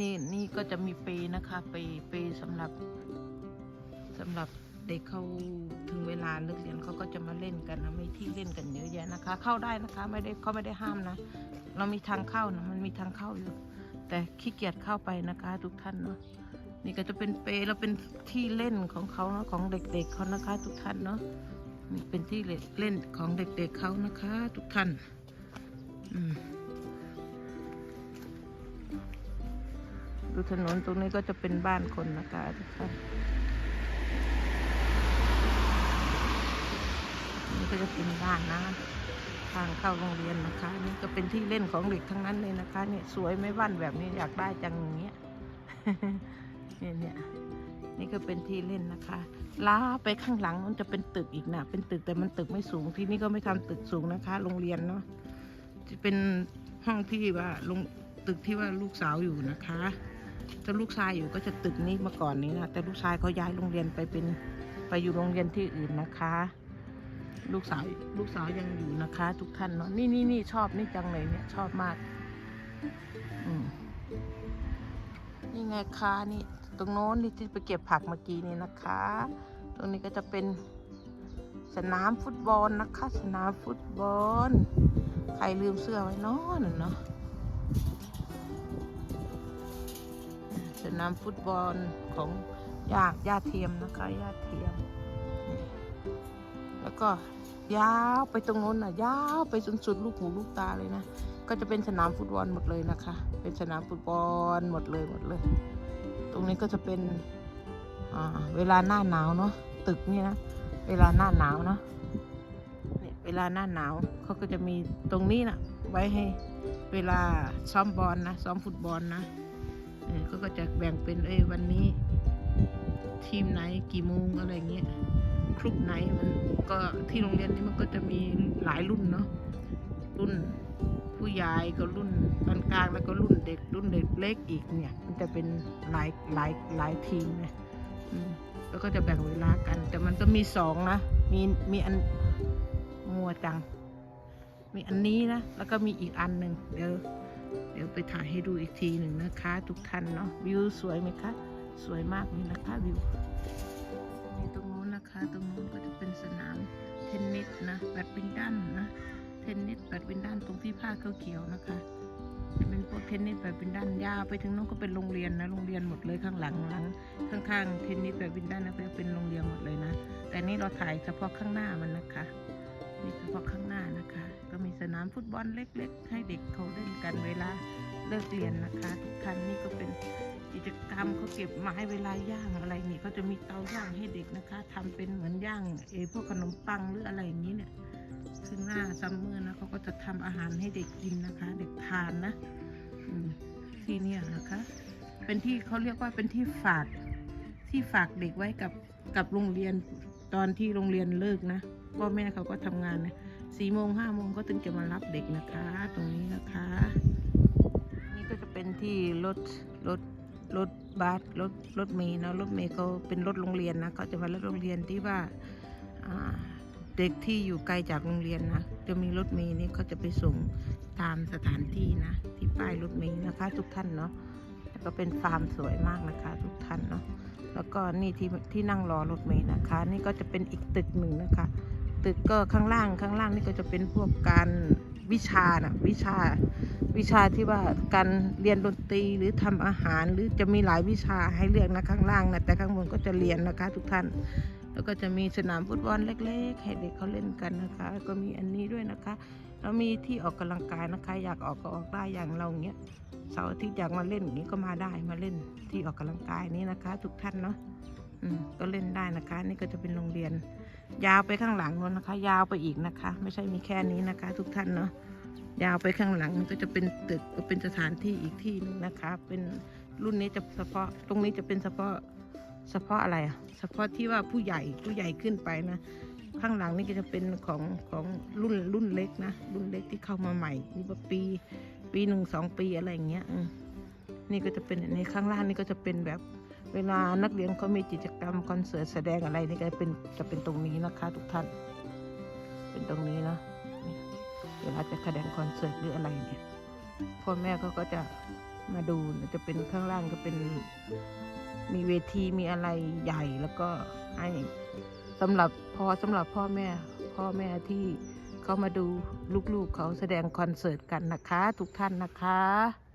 นี่นี่ก็จะมีเปนะคะเปเปสำหรับสำหรับเด็กเขาถึงเวลาเลิกเรียนเขาก็จะมาเล่นกันนะมีที่เล่นกันเยอะแยะนะคะ เข้าได้นะคะไม่ได้เขาไม่ได้ห้ามนะ เรามีทางเข้านะมันมีทางเข้าอยู่ แต่ขี้เกียจเข้าไปนะคะ ทุกท่านเนาะนี่ก็จะเป็นเปแล้วเป็นที่เล่นของเขาเนาะของเด็กๆเขานะคะ ทุกท่านเนาะนี่เป็นที่เล่นของเด็กๆเขานะคะ ทุกท่าน อืม ดูถนนตรงนี้ก็จะเป็นบ้านคนนะคะทุกท่านนี่ก็จะเป็นบ้านนะ ทางเข้าโรงเรียนนะคะ นี่ก็เป็นที่เล่นของเด็กทั้งนั้นเลยนะคะเนี่ยสวยไม่บ้านแบบนี้อยากได้จังอย่างเงี้ยเนี่ยเนี่ยนี่ก็เป็นที่เล่นนะคะล้าไปข้างหลังมันจะเป็นตึกอีกนะเป็นตึกแต่มันตึกไม่สูงที่นี่ก็ไม่ทำตึกสูงนะคะ โรงเรียนเนาะจะเป็นห้องที่ว่าลงตึกที่ว่าลูกสาวอยู่นะคะ ถ้าลูกชายอยู่ก็จะตึกนี้มาก่อนนี้นะ แต่ลูกชายเขาย้ายโรงเรียนไปเป็นไปอยู่โรงเรียนที่อื่นนะคะ ลูกสาวลูกสาวยังอยู่นะคะ ทุกท่านเนาะนี่นี่นี่ชอบนี่จังเลยเนี่ย ชอบมากอืมนี่ไงคะนี่ ตรงโน้นนี่ที่ไปเก็บผักเมื่อกี้นี่นะคะ ตรงนี้ก็จะเป็นสนามฟุตบอลนะคะ สนามฟุตบอล ใครลืมเสื้อไว้นาะนั่นเนาะ นามฟุตบอลของญาติญาติเทียมนะคะญาติเทียม แล้วก็ยาวไปตรงโน้นน่ะยาวไปจนสุดลูกหูลูกตาเลยนะ ก็จะเป็นสนามฟุตบอลหมดเลยนะคะ เป็นสนามฟุตบอลหมดเลยหมดเลย ตรงนี้ก็จะเป็นเวลาหน้าหนาวเนาะตึกนี่นะเวลาหน้าหนาวเนาะเนี่ยเวลาหน้าหนาวเขาก็จะมีตรงนี้นะไว้ให้เวลาซ้อมบอลนะซ้อมฟุตบอลนะ เขาก็จะแบ่งเป็นเอ้ยวันนี้ ทีมไหนกี่โมงอะไรเงี้ยครุปไหนมันก็ที่โรงเรียนนี้มันก็จะมีหลายรุ่นเนาะรุ่นผู้ใหญ่ก็รุ่นปานกลางแล้วก็รุ่นเด็ก รุ่นเด็กเล็กอีกเนี่ย มันจะเป็นหลายหลายหลายทีมนะอืมแล้วก็จะแบ่งเวลากัน แต่มันก็มีสองนะมีมีอันมัวจัง มีอันนี้นะแล้วก็มีอีกอันหนึ่งเดี๋ยวเดี๋ยว ไปถ่ายให้ดูอีกทีหนึ่งนะคะ ทุกท่านเนาะวิวสวยไหมคะสวยมากเลยนะคะวิวนี่ตรงนู้นนะคะ ตรงนู้นก็จะเป็นสนามเทนนิสนะแบดมินตันนะเทนนิสแบดมินตันตรงที่ผ้าเขียวๆนะคะจะเป็นพวกเทนนิสแบดมินตันยาวไปถึงนู้นก็เป็นโรงเรียนนะโรงเรียนหมดเลยข้างหลังหลังข้างๆเทนนิสแบดมินตันนะก็เป็นโรงเรียนหมดเลยนะ แต่นี่เราถ่ายเฉพาะข้างหน้ามันนะคะนี่เฉพาะข้างหน้านะคะ ก็มีสนามฟุตบอลเล็ก ๆ ให้เด็กเขาเล่นกันเวลา เลิกเรียนนะคะทุกท่านนี่ก็เป็นกิจกรรมเขาเก็บไม้เวลาย่างอะไรนี่เขาจะมีเตาย่างให้เด็กนะคะทำเป็นเหมือนย่างเอพวกขนมปังหรืออะไรอย่างนี้เนี่ยซึ่งหน้าซัมเมอร์นะเขาก็จะทำอาหารให้เด็กกินนะคะ เด็กทานนะอที่นี่นะคะ เป็นที่เขาเรียกว่าเป็นที่ฝากที่ฝากเด็กไว้กับกับโรงเรียนตอนที่โรงเรียนเลิกนะพ่อแม่เขาก็ทำงานนะสี่โมงห้าโมงก็ถึงจะมารับเด็กนะคะ ตรงนี้ ที่รถรถรถบัสรถรถเมล์นะรถเมล์เขาเป็นรถโรงเรียนนะเขาจะมารถโรงเรียนที่ว่าเด็กที่อยู่ไกลจากโรงเรียนนะจะมีรถเมล์นี่เขาจะไปส่งตามสถานที่นะที่ป้ายรถเมล์นะคะ ทุกท่านเนาะแล้วก็เป็นฟาร์มสวยมากนะคะ ทุกท่านเนาะแล้วก็นี่ที่ที่นั่งรอรถเมล์นะคะ นี่ก็จะเป็นอีกตึกหนึ่งนะคะ ตึกก็ข้างล่างข้างล่างนี่ก็จะเป็นพวกการวิชานะวิชาวิชาที่ว่าการเรียนดนตรีหรือทำอาหารหรือจะมีหลายวิชาให้เลือกนะข้างล่างนะแต่ข้างบนก็จะเรียนนะคะทุกท่าน แล้วก็จะมีสนามฟุตบอลเล็ก ๆ ให้เด็กเขาเล่นกันนะคะ ก็มีอันนี้ด้วยนะคะแล้วมีที่ออกกำลังกายนะคะ อยากออกก็ออกได้อย่างเราเงี้ยเสาร์อาทิตย์อยากมาเล่นอย่างนี้ก็มาได้มาเล่นที่ออกกำลังกายนี้นะคะ ทุกท่านเนาะอืมก็เล่นได้นะคะ นี่ก็จะเป็นโรงเรียน ยาวไปข้างหลังนู้นนะคะ ยาวไปอีกนะคะ ไม่ใช่มีแค่นี้นะคะ ทุกท่านเนาะยาวไปข้างหลังก็จะเป็นตึกก็เป็นสถานที่อีกที่หนึงนะคะ เป็นรุ่นนี้จะเฉพาะตรงนี้จะเป็นเฉพาะเฉพาะอะไรอะเฉพาะที่ว่าผู้ใหญ่ผู้ใหญ่ขึ้นไปนะข้างหลังนี่ก็จะเป็นของของรุ่นรุ่นเล็กนะรุ่นเล็กที่เข้ามาใหม่นี่ว่าปี ปีหนึ่งสองปีอะไรอย่างเงี้ยนี่ก็จะเป็นอันข้างล่างนี่ก็จะเป็นแบบ วลานักเรียนเขามีกิจกรรมคอนเสิร์ตแสดงอะไรนี่ก็เป็นจะเป็นตรงนี้นะคะ ทุกท่าน เป็นตรงนี้นะเวลาจะแสดงคอนเสิร์ตหรืออะไรเนี่ยพ่อแม่เขาก็จะมาดูจะเป็นข้างล่างก็เป็นมีเวทีมีอะไรใหญ่แล้วก็ให้สำหรับพอสำหรับพ่อแม่ พ่อแม่ที่เขามาดูลูกๆเขาแสดงคอนเสิร์ตกันนะคะ ทุกท่านนะคะ